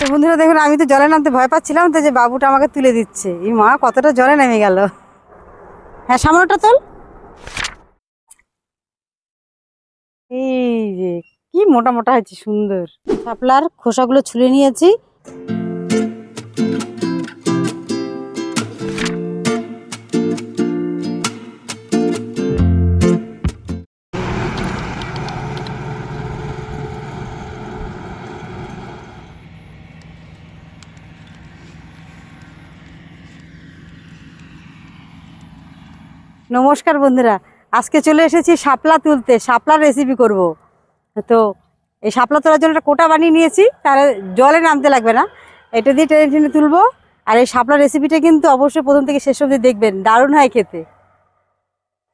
তো বন্ধুরা দেখুন, আমি তো জলে নামতে ভয় পাচ্ছিলাম, তো যে বাবুটা আমাকে তুলে দিচ্ছে। এই মা, কতটা জলে নেমে গেল। হ্যাঁ সামনেটা তোল। এই যে, কি মোটা মোটা হয়েছে, সুন্দর। শাপলার খোসাগুলো ছুলে নিয়েছি। নমস্কার বন্ধুরা। আজকে চলে এসেছি শাপলা তুলতে, শাপলার রেসিপি করব। তো এই শাপলা তোলার জন্য একটা কোটা বানিয়ে নিয়েছি তাহলে জলে নামতে লাগবে না। এটা দিয়ে টেনে টেনে তুলবো। আর এই শাপলা রেসিপিটা কিন্তু অবশ্যই প্রথম থেকে শেষ অবধি দেখবেন, দারুণ হয় খেতে।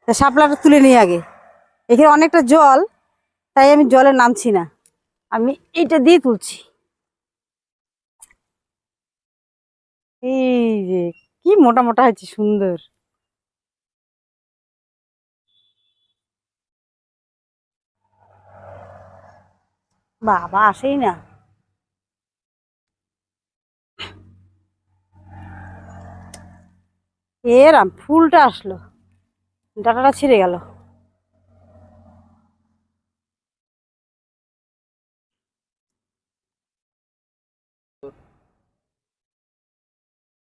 তো শাপলাটা তুলে নিই আগে। এখানে অনেকটা জল, তাই আমি জলে নামছি না। আমি এইটা দিয়ে তুলছি। এই যে, কি মোটা মোটা হয়েছে, সুন্দর। বাবা আসেই না। এরাম, ফুলটা আসলো। ডাটাটা ছিঁড়ে গেল।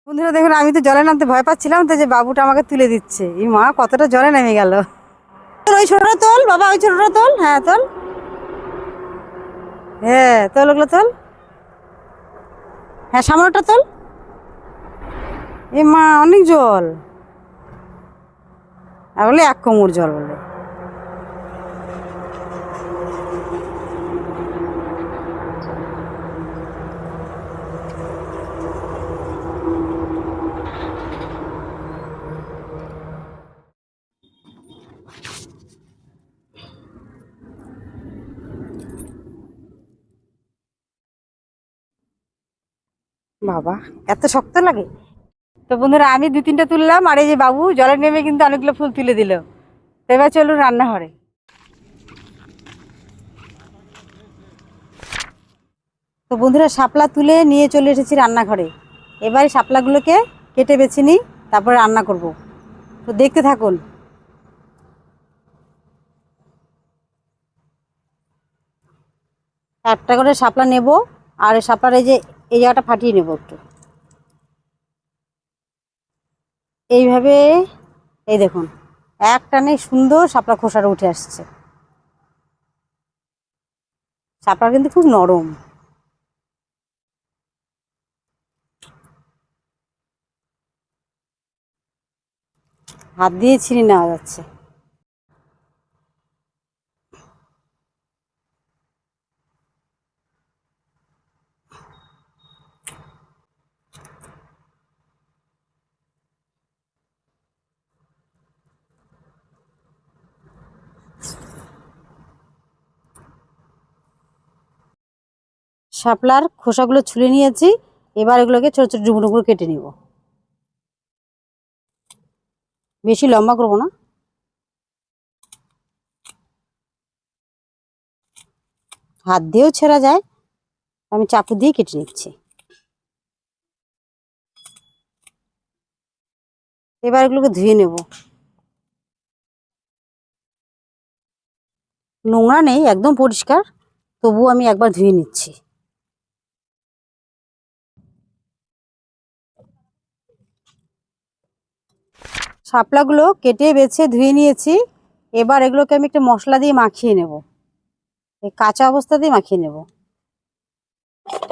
বন্ধুরা, দেখুন, আমি তো জলে নামতে ভয় পাচ্ছিলাম তো যে বাবুটা আমাকে তুলে দিচ্ছে। এই মা, কতটা জলে নেমে গেল। ওই ছোটটা তোল, বাবা, ওই ছোটটা তোল। হ্যাঁ তোল। হ্যাঁ হ্যাঁ এ মা অনেক জল। আর বলে এক কোমর জল বলে। বাবা, এত শক্ত লাগে। তো বন্ধুরা, আমি দু তিনটা তুললাম, আর এই যে বাবু জলে নেমে কিন্তু অনেকগুলো ফুল তুলে দিল। তো এবার চলুন রান্নাঘরে। তো বন্ধুরা, শাপলা তুলে নিয়ে চলে এসেছি রান্নাঘরে। এবার এই শাপলাগুলোকে কেটে বেছে নিই, তারপরে রান্না করব। তো দেখতে থাকুন। একটা করে শাপলা নেব, আর এই শাপলার এই যে এই জায়গাটা ফাটিয়ে নেব একটু। এইভাবে, এই দেখুন এক টানে সুন্দর শাপলা খোসাটা উঠে আসছে। শাপলা কিন্তু খুব নরম। হাত দিয়ে ছিঁড়ে নেওয়া যাচ্ছে। শাপলার খোসাগুলো ছুলে নিয়েছি। এবার এগুলোকে ছোট ছোট ডুবো ডুবো কেটে নিব বেশি লম্বা করব না হাত দিয়েও ছেঁড়া যায় আমি চাকু দিয়ে কেটে নিচ্ছি এবার এগুলোকে ধুয়ে নেব নোংরা নেই একদম পরিষ্কার তবুও আমি একবার ধুয়ে নিচ্ছি শাপলাগুলো কেটে বেছে ধুয়ে নিয়েছি। এবার এগুলোকে আমি একটু মশলা দিয়ে মাখিয়ে নেব। এই কাঁচা অবস্থাতেই মাখিয়ে নেব।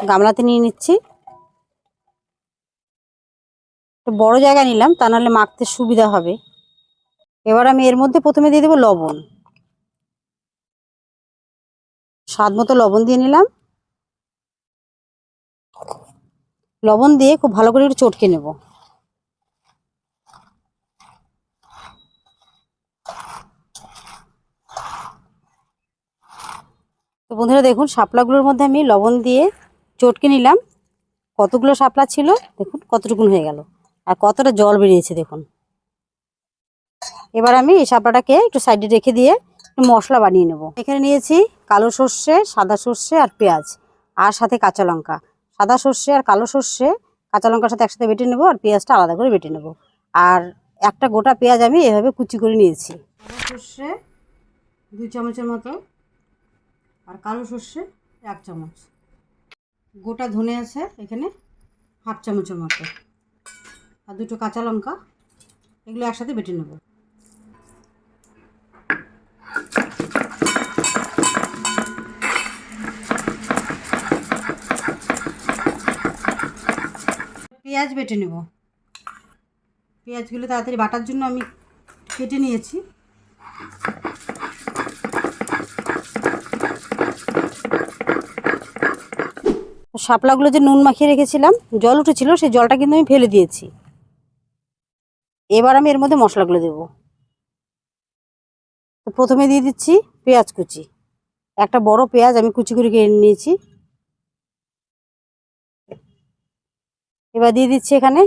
গামলাতে নিয়ে নিচ্ছি। একটু বড় জায়গা নিলাম, তা নাহলে মাখতে সুবিধা হবে। এবার আমি এর মধ্যে প্রথমে দিয়ে দেবো লবণ। স্বাদ মতো লবণ দিয়ে নিলাম। লবণ দিয়ে খুব ভালো করে একটু চটকে নেব। তো বন্ধুরা দেখুন, শাপলাগুলোর মধ্যে আমি লবণ দিয়ে চটকে নিলাম। কতগুলো শাপলা ছিল? দেখুন, কতটুকুন হয়ে গেল। আর কতটা জল বেরিয়েছে, দেখুন। এবার আমি এই শাপলাটাকে একটু সাইডে রেখে দিয়ে একটু মশলা বানিয়ে নেব। এখানে নিয়েছি কালো সর্ষে, সাদা সর্ষে আর পেঁয়াজ, আর সাথে কাঁচা লঙ্কা। সাদা সর্ষে আর কালো সর্ষে, কাঁচা লঙ্কার সাথে একসাথে বেটে নেব আর পেঁয়াজটা আলাদা করে বেটে নেব। আর একটা গোটা পেঁয়াজ আমি এভাবে কুচি করে নিয়েছি। সর্ষে দুই চামচের মতো আর কালো সর্ষে এক চামচ। গোটা ধনে আছে এখানে হাফ চামচের মতো। আর দুটো কাঁচা লঙ্কা, এগুলো একসাথে বেটে নেব। পেঁয়াজ বেটে নেব। পেঁয়াজগুলো তাড়াতাড়ি বাটার জন্য আমি কেটে নিয়েছি। শাপলাগুলো যে নুন মাখিয়ে রেখেছিলাম, জল উঠেছিল, সেই জলটা কিন্তু আমি ফেলে দিয়েছি। এবার আমি এর মধ্যে মশলাগুলো দেব। তো প্রথমে দিয়ে দিচ্ছি পেঁয়াজ কুচি। একটা বড় পেঁয়াজ আমি কুচি করে কেটে নিয়েছি। এবার দিয়ে দিচ্ছি এখানে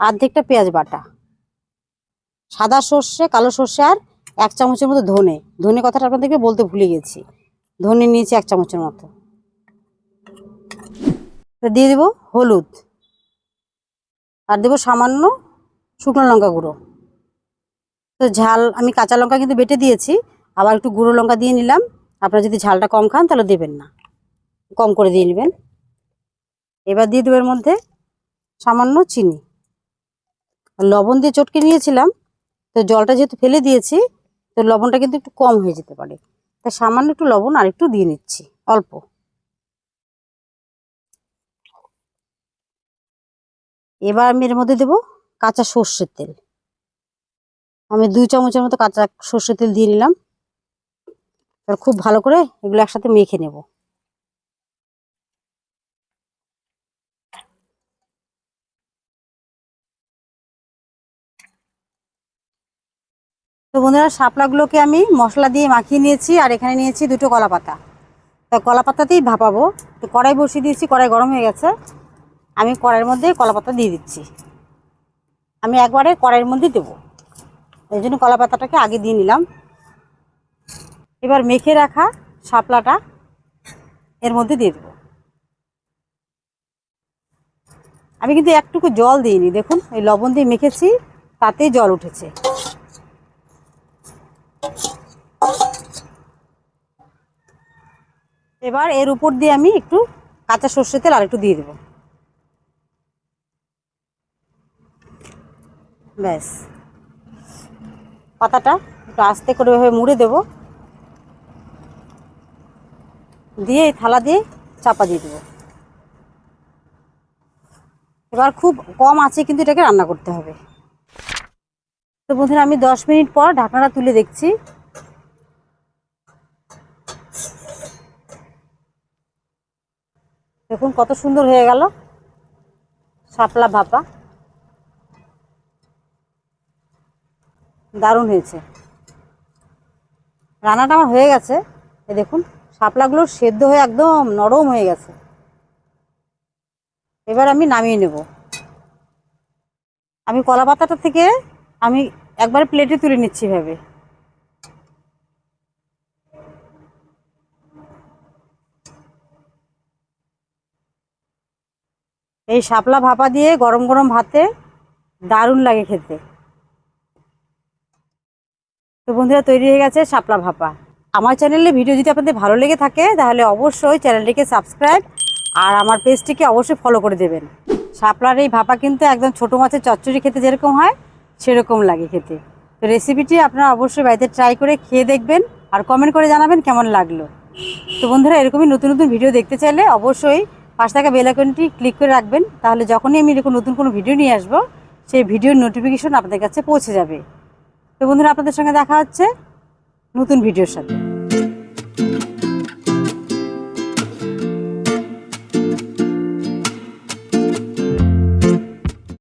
আর্ধেকটা পেঁয়াজ বাটা। সাদা সর্ষে, কালো সর্ষে আর এক চামচের মতো ধনে। ধনে কথাটা আপনাদেরকে বলতে ভুলে গেছি। ধনে নিয়েছি এক চামচের মতো। দিয়ে দেবো হলুদ। আর দেবো সামান্য শুকনো লঙ্কা গুঁড়ো। তো ঝাল, আমি কাঁচা লঙ্কা কিন্তু বেটে দিয়েছি, আবার একটু গুঁড়ো লঙ্কা দিয়ে নিলাম। আপনারা যদি ঝালটা কম খান তাহলে দেবেন না। কম করে দিয়ে নেবেন। এবার দিয়ে দেবো এর মধ্যে সামান্য চিনি। লবণ দিয়ে চটকে নিয়েছিলাম, তো জলটা যেহেতু ফেলে দিয়েছি, তো লবণটা কিন্তু একটু কম হয়ে যেতে পারে। তাই সামান্য একটু লবণ আর একটু দিয়ে নিচ্ছি, অল্প। এবার আমি এর মধ্যে দেবো কাঁচা সর্ষের তেল। আমি দুই চামচের মতো কাঁচা সর্ষের তেল দিয়ে নিলাম। এবার খুব ভালো করে এগুলো একসাথে মেখে নেব। তো বন্ধুরা, শাপলাগুলোকে আমি মশলা দিয়ে মাখিয়ে নিয়েছি আর এখানে নিয়েছি দুটো কলা পাতা তা কলা পাতাতেই ভাপাবো। তো কড়াই বসিয়ে দিয়েছি, কড়াই গরম হয়ে গেছে। আমি কড়াইয়ের মধ্যে কলা পাতা দিয়ে দিচ্ছি। আমি একবারে কড়াইয়ের মধ্যে দেবো। এই জন্য কলা পাতাটাকে আগে দিয়ে নিলাম। এবার মেখে রাখা শাপলাটা এর মধ্যে দিয়ে দেবো। আমি কিন্তু একটুকু জল দিইনি, দেখুন, এই লবণ দিয়ে মেখেছি তাতেই জল উঠেছে। এবার এর উপর দিয়ে আমি একটু কাঁচা সর্ষের তেল আর একটু দিয়ে দেবো। ব্যাস। পাতাটা একটু আস্তে করে এভাবে মুড়ে দেব। দিয়ে এই থালা দিয়ে চাপা দিয়ে দেবো। এবার খুব কম আছে কিন্তু এটাকে রান্না করতে হবে। তো বন্ধুরা, আমি দশ মিনিট পর ঢাকনাটা তুলে দেখছি। দেখুন কত সুন্দর হয়ে গেল। শাপলা ভাপা। দারুণ হয়েছে। রান্নাটা আমার হয়ে গেছে। এ দেখুন, শাপলাগুলো সেদ্ধ হয়ে একদম নরম হয়ে গেছে। এবার আমি নামিয়ে নেব। আমি কলা পাতাটা থেকে আমি একবার প্লেটে তুলে নিচ্ছি ভেবে এই শাপলা ভাপা দিয়ে গরম গরম ভাতে দারুণ লাগে খেতে। তো বন্ধুরা, তৈরি হয়ে গেছে শাপলা ভাপা। আমার চ্যানেলে ভিডিও যদি আপনাদের ভালো লেগে থাকে, তাহলে অবশ্যই চ্যানেলটিকে সাবস্ক্রাইব আর আমার পেজটিকে অবশ্যই ফলো করে দেবেন। শাপলার এই ভাপা কিন্তু একদম ছোটো মাছের চচ্চড়ি খেতে যেরকম হয়, সেরকম লাগে খেতে। তো রেসিপিটি আপনারা অবশ্যই বাড়িতে ট্রাই করে খেয়ে দেখবেন আর কমেন্ট করে জানাবেন কেমন লাগল। তো বন্ধুরা, এরকমই নতুন নতুন ভিডিও দেখতে চাইলে অবশ্যই পাশে থাকা বেল আইকনটি ক্লিক করে রাখবেন। তাহলে যখনই আমি এরকম নতুন কোনো ভিডিও নিয়ে আসব, সেই ভিডিওর নোটিফিকেশন আপনাদের কাছে পৌঁছে যাবে। তো বন্ধুরা আপনাদের সঙ্গে দেখা হচ্ছে নতুন ভিডিওর সাথে।